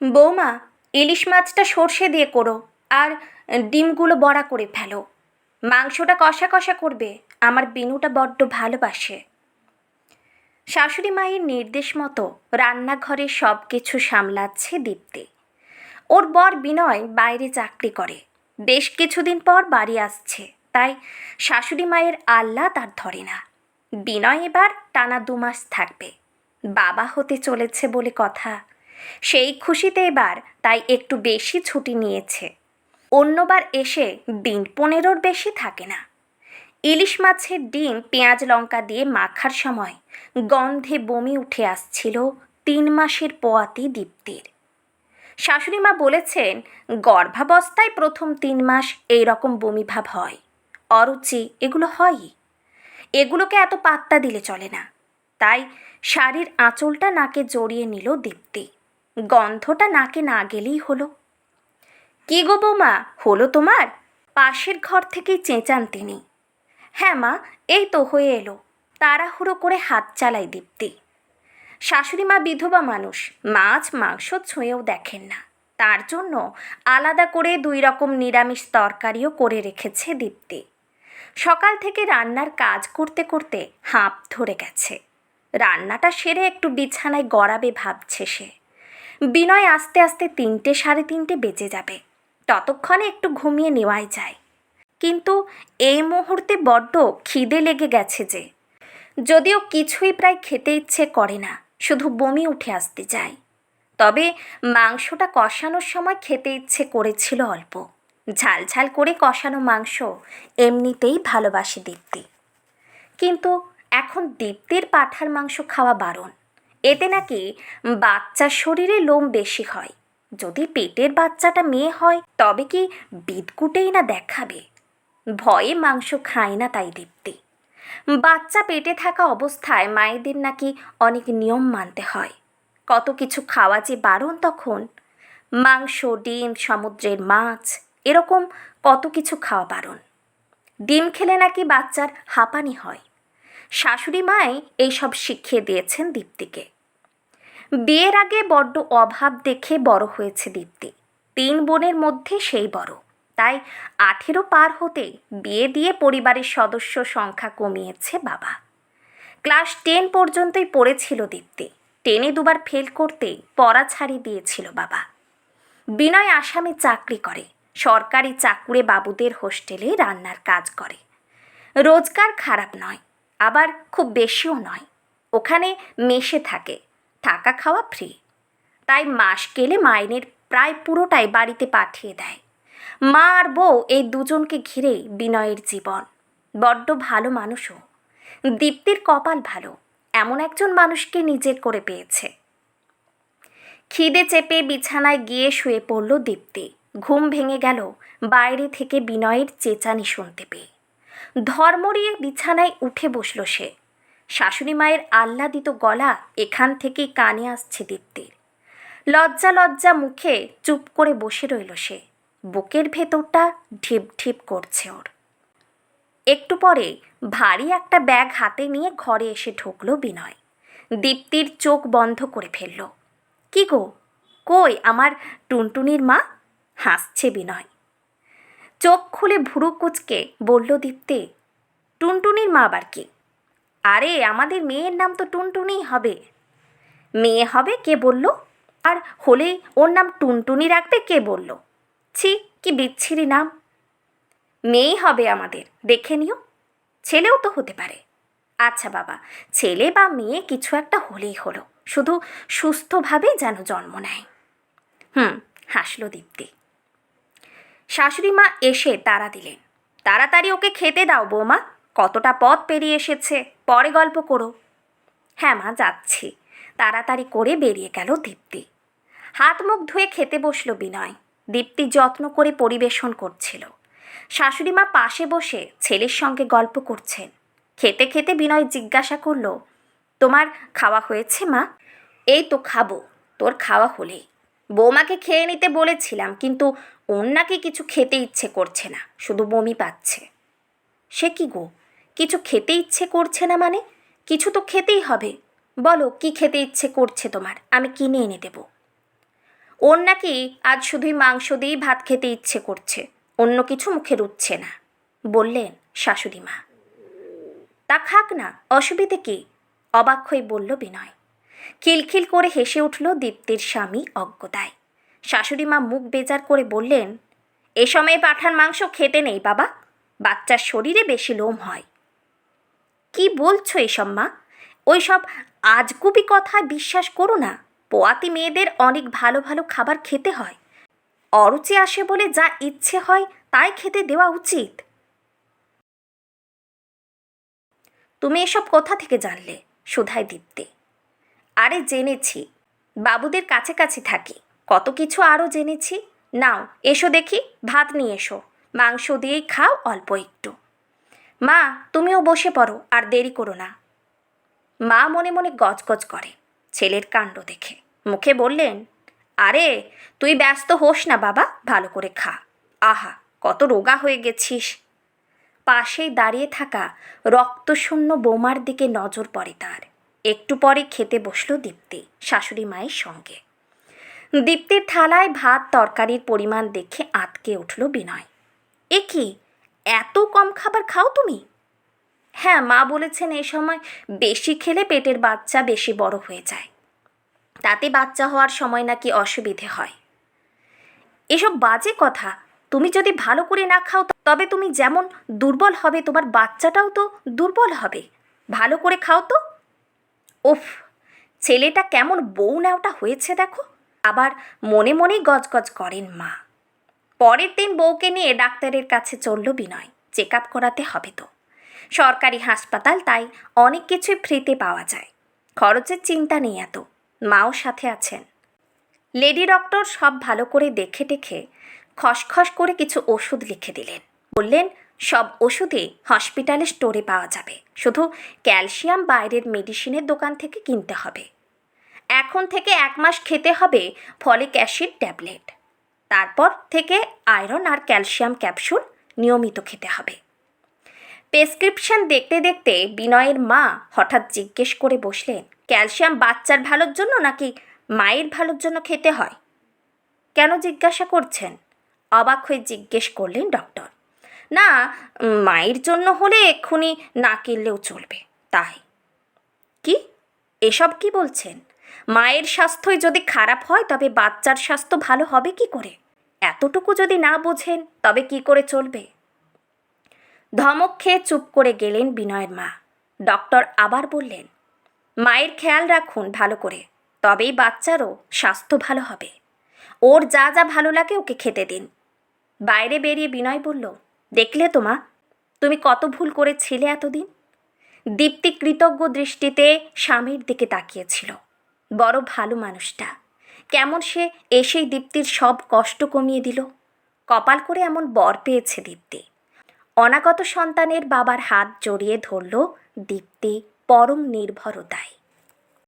বৌমা, ইলিশ মাছটা সর্ষে দিয়ে করো আর ডিমগুলো বড়া করে ফেলো। মাংসটা কষা কষা করবে, আমার বিনুটা বড্ড ভালোবাসে। শাশুড়ি মায়ের নির্দেশ মতো রান্নাঘরে সব কিছু সামলাচ্ছে দীপ্তি। ওর বর বিনয় বাইরে চাকরি করে। বেশ কিছুদিন পর বাড়ি আসছে, তাই শাশুড়ি মায়ের আল্লাহ তার ধরে না। বিনয় এবার টানা দুমাস থাকবে। বাবা হতে চলেছে বলে কথা সেই খুশিতে এবার তাই একটু বেশি ছুটি নিয়েছে। অন্যবার এসে দিন পনেরোর বেশি থাকে না। ইলিশ মাছের ডিম, পেঁয়াজ লঙ্কা দিয়ে মাখার সময় গন্ধে বমি উঠে আসছিল তিন মাসের পোয়াতি দীপ্তির। শাশুড়ি মা বলেছেন, গর্ভাবস্থায় প্রথম তিন মাস এই রকম বমি ভাব হয়। অরুচি, এগুলো হয়ই। এগুলোকে এত পাত্তা দিলে চলে না। তাই শাড়ির আঁচলটা নাকে জড়িয়ে নিল দীপ্তি। গন্ধটা নাকে না গেলেই হলো। কি গো বৌমা, হলো তোমার? পাশের ঘর থেকেই চেঁচান তিনি। হ্যাঁ মা, এই তো হয়ে এলো। তাড়াহুড়ো করে হাত চালায় দীপ্তি। শাশুড়ি মা বিধবা মানুষ, মাছ মাংস ছুঁয়েও দেখেন না। তার জন্য আলাদা করে দুই রকম নিরামিষ তরকারিও করে রেখেছে দীপ্তি। সকাল থেকে রান্নার কাজ করতে করতে হাঁপ ধরে গেছে। রান্নাটা সেরে একটু বিছানায় গড়াবে ভাবছে সে। বিনয় আস্তে আস্তে তিনটে সাড়ে তিনটে বেজে যাবে। ততক্ষণে একটু ঘুমিয়ে নেওয়াই যায়। কিন্তু এই মুহূর্তে বড্ড খিদে লেগে গেছে যে। যদিও কিছুই প্রায় খেতে ইচ্ছে করে না, শুধু বমি উঠে আসতে যায় তবে মাংসটা কষানোর সময় খেতে ইচ্ছে করেছিল অল্প। ঝাল ঝাল করে কষানো মাংস এমনিতেই ভালোবাসে দীপ্তি। কিন্তু এখন দীপ্তির পাঠার মাংস খাওয়া বারণ। এতে নাকি বাচ্চার শরীরে লোম বেশি হয়। যদি পেটের বাচ্চাটা মেয়ে হয়, তবে কি বিদকুটেই না দেখাবে? ভয়ে মাংস খায় না তাই দীপ্তি। বাচ্চা পেটে থাকা অবস্থায় মায়েদের নাকি অনেক নিয়ম মানতে হয়। কত কিছু খাওয়া যে বারণ তখন? মাংস, ডিম, সমুদ্রের মাছ, এরকম কত কিছু খাওয়া বারণ। ডিম খেলে নাকি বাচ্চার হাঁপানি হয়। শাশুড়ি মাই এইসব শিখিয়ে দিয়েছেন দীপ্তিকে। বিয়ের আগে বড্ড অভাব দেখে বড় হয়েছে দীপ্তি। তিন বোনের মধ্যে সেই বড়। তাই আঠেরো পার হতে বিয়ে দিয়ে পরিবারের সদস্য সংখ্যা কমিয়েছে বাবা। ক্লাস টেন পর্যন্তই পড়েছিল দীপ্তি। টেনে দুবার ফেল করতে পড়া ছাড়িয়ে দিয়েছিল বাবা। বিনয় আসামে চাকরি করে। সরকারি চাকুরে বাবুদের হোস্টেলে রান্নার কাজ করে। রোজগার খারাপ নয়। আবার খুব বেশিও নয়। ওখানে মেশে থাকে, থাকা খাওয়া ফ্রি তাই মাস গেলে মাইনের প্রায় পুরোটাই বাড়িতে পাঠিয়ে দেয়। মা আর বউ এই দুজনকে ঘিরেই বিনয়ের জীবন। বড্ড ভালো মানুষও। দীপ্তির কপাল ভালো, এমন একজন মানুষকে নিজের করে পেয়েছে। খিদে চেপে বিছানায় গিয়ে শুয়ে পড়ল দীপ্তি। ঘুম ভেঙে গেল, বাইরে থেকে বিনয়ের চেঁচানি শুনতে পেয়ে। ধর্মরিয়ে বিছানায় উঠে বসল সে। শাশুড়ি মায়ের আহ্লাদিত গলা এখান থেকেই কানে আসছে দীপ্তির। লজ্জা লজ্জা মুখে চুপ করে বসে রইল সে। বুকের ভেতরটা ঢিপ ঢিপ করছে ওর। একটু পরে ভারী একটা ব্যাগ হাতে নিয়ে ঘরে এসে ঢুকলো বিনয়। দীপ্তির চোখ বন্ধ করে ফেলল। কি গো? কই আমার টুনটুনির মা? হাসছে বিনয়। চোখ খুলে ভুরু কুচকে বলল দীপ্তি, টুনটুনির মা আবার কি? আরে, আমাদের মেয়ের নাম তো টুনটুনিই হবে। মেয়ে হবে কে বলল? আর হলেই ওর নাম টুনটুনি রাখবে কে বলল? ছি, কি বিচ্ছিরি নাম। মেয়েই হবে আমাদের, দেখে নিও। ছেলেও তো হতে পারে। আচ্ছা বাবা, ছেলে বা মেয়ে কিছু একটা হলেই হলো, শুধু সুস্থভাবে যেন জন্ম নেয়। হুম, হাসলো দীপ্তি। শাশুড়ি মা এসে তাড়া দিলেন। তাড়াতাড়ি ওকে খেতে দাও, বৌমা। কতটা পথ পেরিয়ে এসেছে। পরে গল্প করো। হ্যাঁ মা, যাচ্ছি। তাড়াতাড়ি করে বেরিয়ে গেল দীপ্তি। হাত মুখ ধুয়ে খেতে বসল বিনয়। দীপ্তি যত্ন করে পরিবেশন করছিল। শাশুড়ি মা পাশে বসে ছেলের সঙ্গে গল্প করছেন। খেতে খেতে বিনয় জিজ্ঞাসা করল, তোমার খাওয়া হয়েছে মা? এই তো খাব। তোর খাওয়া হলেই। বৌমাকে খেয়ে নিতে বলেছিলাম, কিন্তু ওর নাকি কিছু খেতে ইচ্ছে করছে না, শুধু বমি পাচ্ছে। সে কি গো, কিছু খেতে ইচ্ছে করছে না মানে? কিছু তো খেতেই হবে। বলো, কি খেতে ইচ্ছে করছে তোমার? আমি কিনে এনে দেবো। ওর নাকি আজ শুধুই মাংস দিয়েই ভাত খেতে ইচ্ছে করছে, অন্য কিছু মুখে রুচ্ছে না, বললেন শাশুড়ি মা তা খাক না, অসুবিধে কি? অবাক হয়ে বলল বিনয়। খিলখিল করে হেসে উঠল দীপ্তির স্বামী অজ্ঞতায়। শাশুড়ি মা মুখ বেজার করে বললেন, এ সময়ে পাঠার মাংস খেতে নেই বাবা, বাচ্চার শরীরে বেশি লোম হয়। কি বলছো এসব মা? ওই সব আজগুবি কথায় বিশ্বাস করো না, পোয়াতি মেয়েদের অনেক ভালো ভালো খাবার খেতে হয়। অরুচি আসে বলে যা ইচ্ছে হয় তাই খেতে দেওয়া উচিত। তুমি এসব কোথা থেকে জানলে সুধায় দীপ্তি। আরে জেনেছি। বাবুদের কাছে কাছে থাকি। কত কিছু আরও জেনেছি। নাও, এসো দেখি, ভাত নিয়ে এসো। মাংস দিয়েই খাও অল্প একটু। মা, তুমিও বসে পড়ো, আর দেরি করো না। মা মনে মনে গজগজ করে, ছেলের কাণ্ড দেখে। মুখে বললেন, আরে, তুই ব্যস্ত হোস না বাবা, ভালো করে খা। আহা, কত রোগা হয়ে গেছিস। পাশেই দাঁড়িয়ে থাকা রক্তশূন্য বোমার দিকে নজর পড়ে তার। একটু পরে খেতে বসল দীপ্তি, শাশুড়ি মায়ের সঙ্গে। দীপ্তির থালায় ভাত, তরকারির পরিমাণ দেখে আটকে উঠল বিনয়। এ কি, এত কম খাবার খাও তুমি? হ্যাঁ মা বলেছেন এই সময় বেশি খেলে পেটের বাচ্চা বেশি বড় হয়ে যায়। তাতে বাচ্চা হওয়ার সময় নাকি অসুবিধে হয়। এসব বাজে কথা। তুমি যদি ভালো করে না খাও, তবে তুমি যেমন দুর্বল হবে, তোমার বাচ্চাটাও তো দুর্বল হবে। ভালো করে খাও তো। উফ ছেলেটা কেমন বউ নেওয়াটা হয়েছে দেখো। আবার মনে মনেই গজগজ করেন মা। পরের দিন বউকে নিয়ে ডাক্তারের কাছে চলল বিনয়। চেক আপ করাতে হবে তো। সরকারি হাসপাতাল, তাই অনেক কিছুই ফ্রিতে পাওয়া যায়। খরচের চিন্তা নেই এত। মাও সাথে আছেন। লেডি ডক্টর সব ভালো করে দেখে টেখে খসখস করে কিছু ওষুধ লিখে দিলেন। বললেন সব ওষুধই হসপিটালে স্টোরে পাওয়া যাবে। শুধু ক্যালসিয়াম বাইরের মেডিসিনের দোকান থেকে কিনতে হবে। এখন থেকে এক মাস খেতে হবে ফলিক অ্যাসিড ট্যাবলেট। তারপর থেকে আয়রন আর ক্যালসিয়াম ক্যাপসুল নিয়মিত খেতে হবে। প্রেসক্রিপশন দেখতে দেখতে বিনয়ের মা হঠাৎ জিজ্ঞেস করে বসলেন, ক্যালসিয়াম বাচ্চার ভালোর জন্য নাকি মায়ের ভালোর জন্য খেতে হয়? কেন জিজ্ঞাসা করছেন? অবাক হয়ে জিজ্ঞেস করলেন ডক্টর। না, মায়ের জন্য হলে এক্ষুনি না কিনলেও চলবে, তাই। কি? এসব কি বলছেন? মায়ের স্বাস্থ্যই যদি খারাপ হয়, তবে বাচ্চার স্বাস্থ্য ভালো হবে কি করে? এতটুকু যদি না বোঝেন, তবে কি করে চলবে? ধমক খেয়ে চুপ করে গেলেন বিনয়ের মা। ডক্টর আবার বললেন, মায়ের খেয়াল রাখুন ভালো করে, তবেই বাচ্চারও স্বাস্থ্য ভালো হবে। ওর যা যা ভালো লাগে ওকে খেতে দিন। বাইরে বেরিয়ে বিনয় বলল দেখলে তো মা, তুমি কত ভুল করেছিলে এতদিন? দীপ্তি কৃতজ্ঞ দৃষ্টিতে স্বামীর দিকে তাকিয়েছিল। বড় ভালো মানুষটা। কেমন সে এসেই দীপ্তির সব কষ্ট কমিয়ে দিল। কপাল করে এমন বর পেয়েছে দীপ্তি। অনাগত সন্তানের বাবার হাত জড়িয়ে ধরল দীপ্তি পরম নির্ভরতায়।